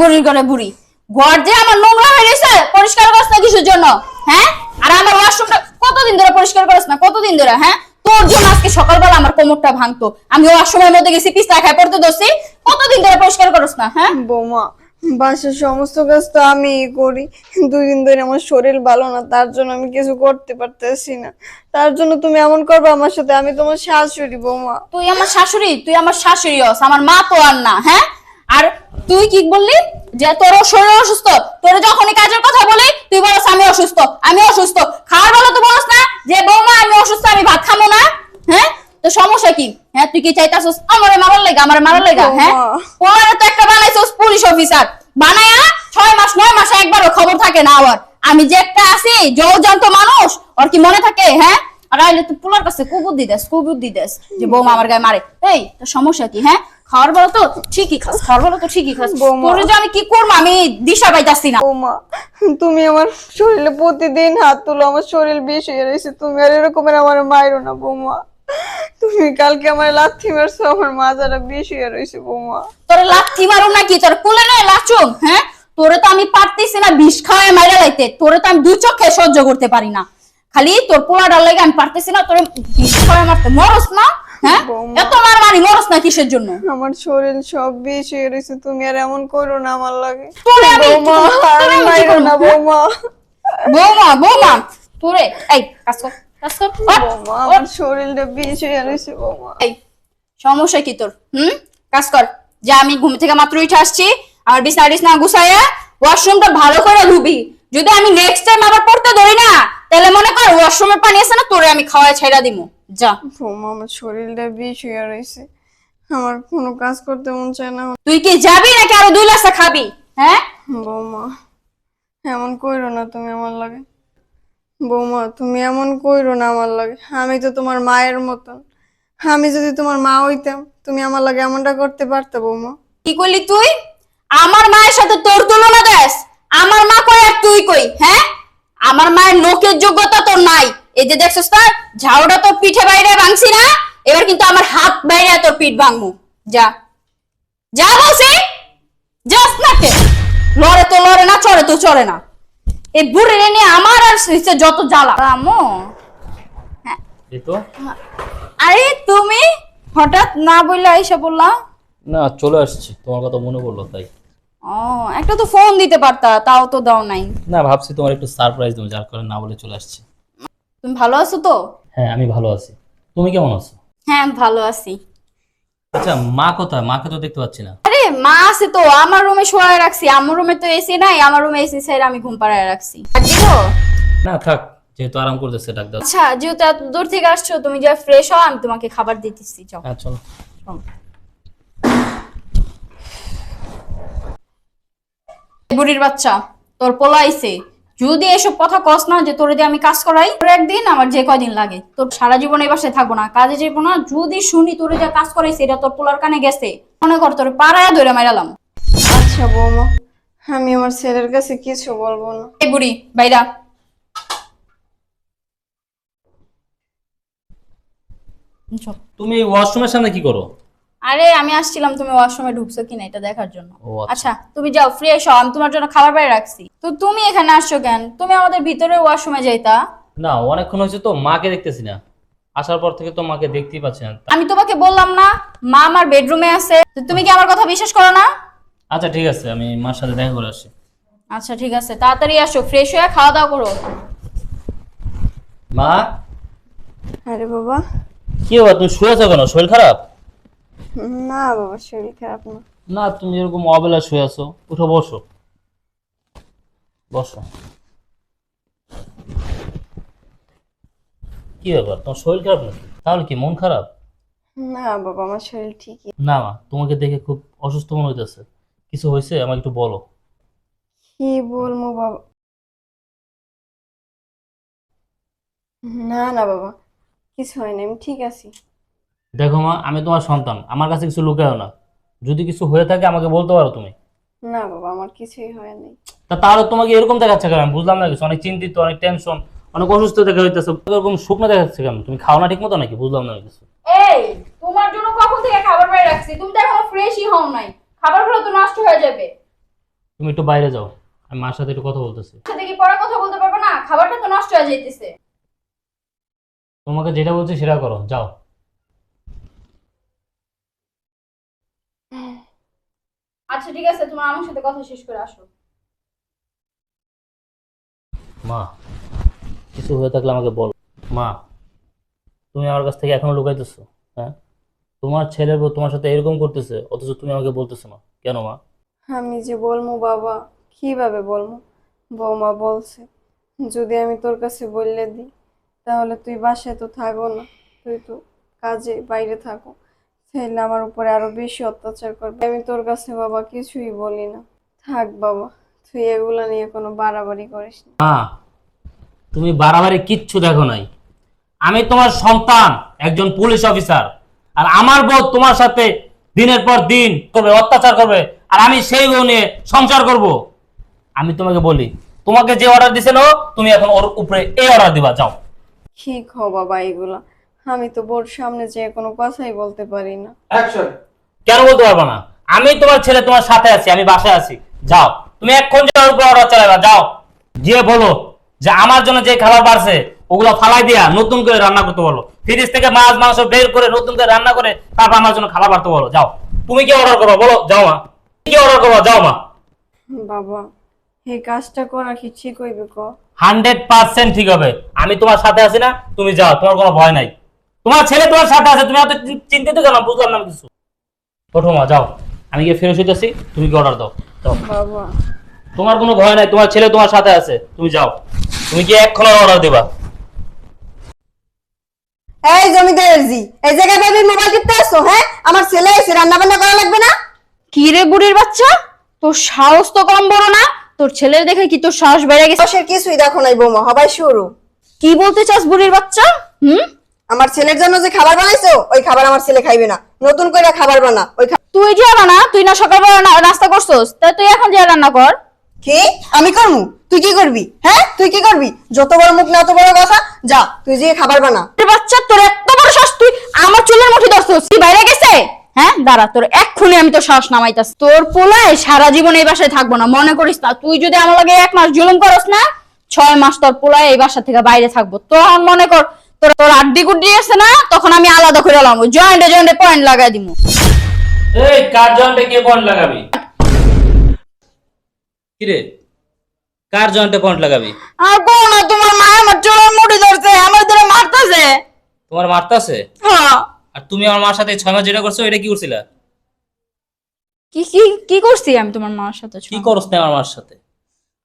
বুড়ির ঘরে। বুড়ি ঘর যে আমার নোংরা হয়ে গেছে পরিষ্কার করছ না কিছুর জন্য? হ্যাঁ? আর আমার ওয়াশরুমটা কতদিন ধরে পরিষ্কার করছ না? কতদিন ধরে হ্যাঁ? তোর জন্য আজকে সকালবেলা আমার কোমরটা ভাঙতো। আমি ওয়াশরুমের মধ্যে গেছি পিস্তা খাই পড়তে দোষী কতদিন ধরে পরিষ্কার করছ না হ্যাঁ? বৌমা বাসার সমস্ত কাজ তো আমি করি। দুই দিন ধরে আমার শরীর ভালো না তার জন্য আমি কিছু করতে পারতেছি না। তার জন্য তুমি এমন করবে আমার সাথে আমি তোমার শাশুড়ি বৌমা। তুই আমার শাশুড়ি? তুই আমার শাশুড়ি হস আমার মা তো আর না হ্যাঁ? আর তুই কি বললি? যে তোর শরীর অসুস্থ তোর যখনই কাজের কথা বলি তুই বলস আমি অসুস্থ আমি অসুস্থ। খাওয়ার বেলা তো বলস না যে বৌমা আমি অসুস্থ আমি ভাত খাব না। হ্যাঁ? তো সমস্যা কি? হ্যাঁ তুই কি চাইতাছস? আমারে মারার লেগা আমারে মারার লেগা হ্যাঁ। ওরা তো একটা বানাইছস পুলিশ অফিসার। বানায়া ছয় মাস নয় মাসে একবারও খবর থাকে না আবার। আমি যে একটা আছি জৌজান্ত মানুষ ওর কি মনে থাকে? হ্যাঁ? আর আইলে তুই পুলার কাছে কুবুদ্ধি দেস কুবুদ্ধি দেস যে বৌমা আমার গায়ে মারে। এই তোর সমস্যা কি? হ্যাঁ? খাওয়ার বেলা তো ঠিকই খাস খাওয়ার বেলা তো ঠিকই খাস। তোরে যে আমি কি করব? আমি দিশা পাইতাছি না। বৌমা তুমি আমার শরীরে প্রতিদিন হাত তুলো আমার শরীর হয়ে রয়েছে তুমি আর এরকমের আমার মায়েরও না বৌমা। তুমি কালকে আমার লাথি মারছো আমার মাজাটা বেশ হয়ে রয়েছে বৌমা। তোরে লাথি মারুম নাকি? তোর কুলে নয় লাচুম হ্যাঁ? তোরে তো আমি পারতেছি না বিষ খাওয়ায় মাইরা লাইতে। তোরে তো আমি দুই চোখে সহ্য করতে পারি না। খালি তোর পোলাটার লাগে আমি পারতেছি না তোরে বিষ খাওয়ায় মারতে। মরস না। হ্যাঁ? এত মার মারি মরস না কিসের জন্য? আমার শরীর সব বেশ হয়ে রয়েছে তুমি আর এমন করো না আমার লাগে। বৌমা না? বৌমা। বৌমা বৌমা তোরে। এই কাজ কর কাজ কর বৌমা আমার শরীরটা বেশ হয়ে রয়েছে বৌমা। এই সমস্যা কি তোর? হুম? কাজ কর যে আমি ঘুম থেকে মাত্র উঠে আসছি। আমার বিছনা টিছনা গুছাইয়া ওয়াশরুমটা ভালো করে ধুবি। যদি আমি নেক্সট টাইম আবার পড়তে ধরি না তাহলে মনে কর ওয়াশরুমের পানি আছে না তোরে আমি খাওয়ায় ছেড়া দিমু। যা। বৌমা আমার শরীরটা বেশ হয়ে রয়েছে। আমার কোনো কাজ করতে মন চায় না। তুই কি যাবি নাকি আরও দুই লাসা খাবি? হ্যাঁ? বৌমা এমন কইরো না তুমি আমার লাগে। বৌমা তুমি এমন কইরো না আমার লাগে। আমি তো তোমার মায়ের মতন। আমি যদি তোমার মা হইতাম তুমি আমার লাগে এমনটা করতে পারতে বৌমা। কি করলি তুই? আমার মায়ের সাথে তোর তুলনা দেস। আমার মা কই আর তুই কই হ্যাঁ? আমার মায়ের লোকের যোগ্যতা তো নাই। এই যে দেখছিস না ঝাউটা তোর পিঠে বাইরে ভাঙছি না এবার কিন্তু আমার হাত বাইরে তোর পিঠ ভাঙমু যা। যা বলছি? যাস না কে লড়ে তো লড়ে না চড়ে তো চড়ে না। এই বুড়ে নিয়ে আমার আর হচ্ছে যত জ্বালা। এই তো আরে তুমি হঠাৎ না বললে আইসা বললা না চলে আসছি। তোমার কথা মনে পড়ল তাই। ও একটা তো ফোন দিতে পারতা তাও তো দাও নাই। না ভাবছি তোমার একটু সারপ্রাইজ দেবো যার কারণে না বলে চলে আসছি। তুমি ভালো আছো তো? হ্যাঁ আমি ভালো আছি। তুমি কেমন আছো? হ্যাঁ ভালো আছি। আচ্ছা মা কোথায়? মাকে তো দেখতে পাচ্ছি না। আরে মা আছে তো আমার রুমে শোয়ায় রাখছি। আমার রুমে তো এসি নাই আমার রুমে এসি ছেড়ে আমি ঘুম পাড়ায় রাখছি। আর দিলো? না থাক যেহেতু আরাম করতেছে ডাক দাও। আচ্ছা যেহেতু এত দূর থেকে আসছো তুমি যা ফ্রেশ হও আমি তোমাকে খাবার দিতেছি যাও। হ্যাঁ চলো। বুড়ির বাচ্চা তোর পোলা আইছে। যদি এসব কথা কস না যে তোর দিয়ে আমি কাজ করাই তোর একদিন আমার যে কয়দিন লাগে। তোর সারা জীবন এই বাসায় থাকব না কাজে যাব না। যদি শুনি তোর যে কাজ করাই সেটা তোর পোলার কানে গেছে। মনে কর তোর পাড়ায় ধরে মাইরালাম। আচ্ছা বৌমা আমি আমার ছেলের কাছে কিছু বলব না। এই বুড়ি বাইরা। তুমি ওয়াশরুমের সামনে কি করো? আরে আমি আসছিলাম তুমি ওয়াশরুমে ঢুকছো কিনা এটা দেখার জন্য। ও আচ্ছা। আচ্ছা তুমি যাও ফ্রেশ হও আমি তোমার জন্য খাবার বাইরে রাখছি। তো তুমি এখানে আসছো কেন? তুমি আমাদের ভিতরে ওয়াশরুমে যাইতা। না অনেকক্ষণ হয়েছে তো মাকে দেখতেছি না। আসার পর থেকে তো মাকে দেখতেই পাচ্ছি না। আমি তোমাকে বললাম না মা আমার বেডরুমে আছে। তো তুমি কি আমার কথা বিশ্বাস করো না? আচ্ছা ঠিক আছে আমি মার সাথে দেখা করে আসি আচ্ছা ঠিক আছে তাড়াতাড়ি আসো ফ্রেশ হয়ে খাওয়া দাওয়া করো। মা? আরে বাবা। কি বাবা তুমি শুয়ে আছো কেন? শরীর খারাপ? না বাবা শরীর খারাপ না। না তুমি এরকম অবেলা শুয়ে আছো। উঠো বসো। বসো। কি ব্যাপার? তোমার শরীর খারাপ নাকি? তাহলে কি মন খারাপ? না বাবা আমার শরীর ঠিকই। না মা তোমাকে দেখে খুব অসুস্থ মনে হইতেছে। কিছু হয়েছে আমাকে একটু বলো। কি বলব বাবা? না না বাবা কিছু হয়নি আমি ঠিক আছি। দেখো মা আমি তোমার সন্তান আমার কাছে কিছু লুকায়ও না। যদি কিছু হয়ে থাকে আমাকে বলতে পারো তুমি। না বাবা আমার কিছুই হয়নি তা তাহলে তোমাকে এরকম দেখাচ্ছে কেন? আমি বুঝলাম না কিছু। অনেক চিন্তিত অনেক টেনশন অনেক অসুস্থ দেখা হইতেছে। এরকম শুকনো দেখাচ্ছে কেন? তুমি খাও না ঠিক মতো নাকি? বুঝলাম না কিছু। এই তোমার জন্য কখন থেকে খাবার বাইরে রাখছি? তুমি তো এখনও ফ্রেশই হও নাই। খাবারগুলো তো নষ্ট হয়ে যাবে। তুমি একটু বাইরে যাও। আমি মার সাথে একটু কথা বলতেছি। সাথে কি পরে কথা বলতে পারব না? খাবারটা তো নষ্ট হয়ে যাইতেছে। তোমাকে যেটা বলছি সেটা করো। যাও। আচ্ছা ঠিক আছে তোমার আমার সাথে কথা শেষ করে আসো। মা কিছু হয়ে থাকলে আমাকে বল। মা তুমি আমার কাছ থেকে এখনও লুকাইতেছো হ্যাঁ? তোমার ছেলের বউ তোমার সাথে এরকম করতেছে অথচ তুমি আমাকে বলতেছো না। কেন মা? আমি যে বলমু বাবা কীভাবে বলব বৌমা বলছে যদি আমি তোর কাছে বললে দিই তাহলে তুই বাসায় তো থাকো না। তুই তো কাজে বাইরে থাকো। তাহলে আমার উপরে আরও বেশি অত্যাচার করবে। আমি তোর কাছে বাবা কিছুই বলি না। থাক বাবা তুই এগুলা নিয়ে কোনো বাড়াবাড়ি করিস না। মা তুমি বাড়াবাড়ি কিচ্ছু দেখো নাই। আমি তোমার সন্তান একজন পুলিশ অফিসার। আর আমার বউ তোমার সাথে দিনের পর দিন করবে অত্যাচার করবে। আর আমি সেই বউ নিয়ে সংসার করব। আমি তোমাকে বলি তোমাকে যে অর্ডার দিছে না তুমি এখন ওর উপরে এই অর্ডার দিবা যাও। কি খো বাবা এগুলা? আমি তো বোর সামনে যে কোনো কথাই বলতে পারি না। অ্যাকশন কেন বলতে পারব না? আমি তোমার ছেলে তোমার সাথে আছি আমি বাসায় আছি। যাও। তুমি এক্ষণ যাওয়ার উপর অর্ডার চালাবা যাও। গিয়ে বলো যে আমার জন্য যে খাবার বাড়ছে ওগুলো ফালাই দিয়া নতুন করে রান্না করতে বলো। ফ্রিজ থেকে মাছ মাংস বের করে নতুন করে রান্না করে তারপর আমার জন্য খাবার বাড়তে বলো। যাও। তুমি কি অর্ডার করবা? বলো যাও মা। কি অর্ডার করবা? যাও মা। বাবা এই কাজটা করা কি ঠিক হইবে ক? হান্ড্রেড পার্সেন্ট ঠিক হবে। আমি তোমার সাথে আছি না তুমি যাও। তোমার কোনো ভয় নাই। তোমার ছেলে তোমার সাথে আছে তুমি এত চিন্তিত কেন? বুঝলাম না কিছু। ওঠো মা যাও। আমি গিয়ে ফেরত হইতেছি তুমি কি অর্ডার দাও। যাও। বাবা। তোমার কোনো ভয় নাই তোমার ছেলে তোমার সাথে আছে তুমি যাও। তুমি কি এক্ষণ অর্ডার দিবা। এই জমিদার জি এই জায়গায় ভাবি মোবাইল টিপতে আসছো হ্যাঁ? আমার ছেলে এসে রান্না বান্না করা লাগবে না? কি রে বুড়ির বাচ্চা? তোর সাহস তো কম বড় না। তোর ছেলের দেখে কি তোর সাহস বেড়ে গেছে? দশের কিছুই দেখো নাই বৌমা হবাই শুরু। কি বলতে চাস বুড়ির বাচ্চা? হুম? আমার ছেলের জন্য যে খাবার বানাইছো ওই খাবার আমার ছেলে খাইবে না। নতুন করে খাবার বানা ওই খা- তুই যে না তুই না সকালবেলা না- নাস্তা করছস তা তুই এখন যে রান্না কর? কি? আমি করব তুই কি করবি? হ্যাঁ? তুই কি করবি? যত বড় মুখ না অত বড় কথা। যা তুই যে খাবার বানা। বুড়ির বাচ্চা তোর এত বড় সাহস তুই আমার চুলের মুঠি ধরছস। কি বাইরে গেছে? হ্যাঁ? দাঁড়া তোর এক্ষুনি আমি তোর সাহস নামাইতাস তোর পোলায় সারা জীবন এই বাসায় থাকব না মনে করিস না। তুই যদি আমার লাগে এক মাস জুলুম করস না ছয় মাস তোর পোলায় এই বাসা থেকে বাইরে থাকব। তখন মনে কর তোর তোর আড্ডি গুড্ডি আছে না তখন আমি আলাদা করে জয়েন্টে জয়েন্টে পয়েন্ট লাগাই এই কার জয়েন্টে কে পয়েন্ট লাগাবি? কিরে? কার জয়েন্টে পয়েন্ট লাগাবি? আর না তোমার মা আমার মুঠি ধরছে আমার ধরে মারতেছে। তোমার মারতাছে? হ্যাঁ। আর তুমি আমার মার সাথে ছয় মাস যেটা করছ এটা কি করছিলা? কি কি কি করছি আমি তোমার মার সাথে কি করস নাই আমার মার সাথে?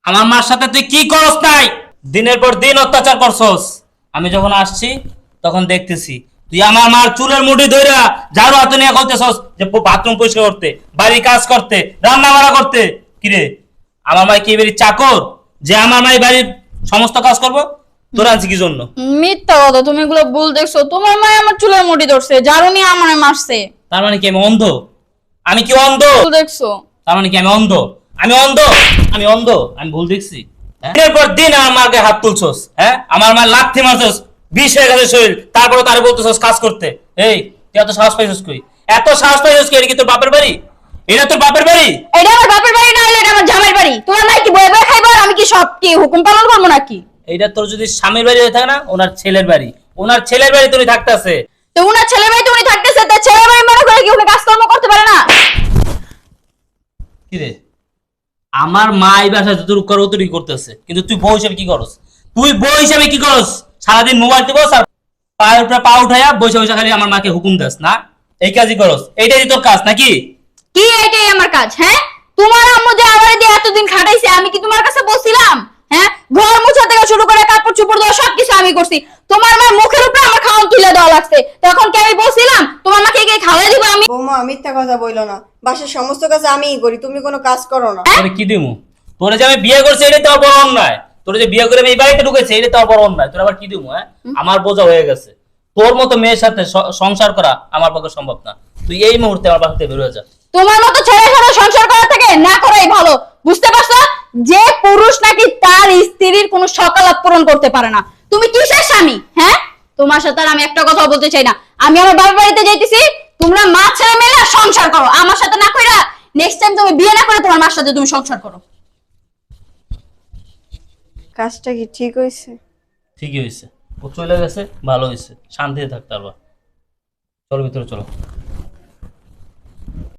আমার মার সাথে তুই কি করস নাই? দিনের পর দিন অত্যাচার করছস। আমি যখন আসছি তখন দেখতেছি তুই আমার মার চুলের মুঠি ধইরা ঝাড়ু হাতে নিয়ে করতেছস যে বাথরুম পরিষ্কার করতে বাড়ি কাজ করতে রান্না বাড়া করতে কিরে আমার মাই কি বেরি চাকর? যে আমার মাই বাড়ির সমস্ত কাজ করব? তোর আনছি কি জন্য? মিথ্যা কথা তুমি এগুলো ভুল দেখছ। তোমার মা আমার চুলের মুঠি ধরছে জারু নিয়ে আমার মারছে। তার মানে কি আমি অন্ধ? আমি কি অন্ধ? দেখছ। তার মানে কি আমি অন্ধ? আমি অন্ধ? আমি অন্ধ? আমি ভুল দেখছি? দিনের পর দিন আমার মাকে হাত তুলছস হ্যাঁ? আমার মা লাথি মারছস বিষ হয়ে গেছে শরীর তারপরে তারে বলতেছস কাজ করতে। এই তুই এত সাহস পাইছস কই? এত সাহস পাইছস কি এটা কি তোর বাপের বাড়ি? এটা তোর বাপের বাড়ি? এটা আমার বাপের বাড়ি না হলে এটা আমার জামাইয়ের বাড়ি। তোমার মাই কি বয়ে বয়ে খাইবো আর আমি কি সব কি হুকুম পালন করব নাকি? এইটা তোর যদি স্বামীর বাড়ি হয়ে থাকে না ওনার ছেলের বাড়ি। ওনার ছেলের বাড়ি তুমি থাকতেছে। তো ওনার ছেলে মেয়ে তো উনি থাকতেছে তার ছেলে মেয়ে মনে করে কি উনি কাজকর্ম করতে পারে না কি রে আমার মা এই বাসায় যত করো অতরি করতেছে। কিন্তু তুই বউ হিসাবে কি করস? তুই বউ হিসাবে কি করস? সারাদিন মোবাইল দিবস আর পায়ের উপরে পা উঠাইয়া বসে বসে খালি আমার মাকে হুকুম দাস, না? এই কাজই করস। এইটাই তোর কাজ, নাকি? কি এটাই আমার কাজ হ্যাঁ? তোমার আম্মু যে আমার দিয়ে এতদিন খাটাইছে আমি কি তোমার কাছে বলছিলাম হ্যাঁ ঘর মুছা থেকে শুরু করে কাপড় চোপড় দেওয়া সবকিছু আমি করছি তোমার মা মুখের উপরে আমার খাওয়ান তুলে দেওয়া লাগছে তখন কি আমি বলছিলাম তোমার মাকে কে খাওয়াই দিব আমি বৌমা মিথ্যা কথা বইলো না। বাসার সমস্ত কাজ আমিই করি তুমি কোনো কাজ করো না। তোরে কি দিমু? তোরে যে আমি বিয়ে করছি এটাই তো বড় অন্যায় তোরে যে বিয়ে করে আমি এই বাড়িতে ঢুকেছি এটাই তো বড় অন্যায় তোর আবার কি দিমু হ্যাঁ? আমার বোঝা হয়ে গেছে। তোর মতো মেয়ের সাথে সংসার করা আমার পক্ষে সম্ভব না। তুই এই মুহূর্তে আমার বাড়িতে বেরোয় যা। তোমার মতো ছেলে সাথে সংসার করা থেকে না করাই ভালো। বুঝতে পারছ? যে পুরুষ নাকি তার স্ত্রীর কোনো সকালাত পূরণ করতে পারে না। তুমি কিসের স্বামী হ্যাঁ? তোমার সাথে আর আমি একটা কথা বলতে চাই না। আমি আমার বাবার বাড়িতে যাইতেছি তোমরা মা ছেলে মেলে সংসার করো। আমার সাথে না কইরা নেক্সট টাইম তুমি বিয়ে না করে তোমার মার সাথে তুমি সংসার করো। কাজটা কি ঠিক হইছে? ঠিকই হয়েছে ও চলে গেছে ভালো হয়েছে শান্তিতে থাকতে পারবা চলো ভিতরে চলো।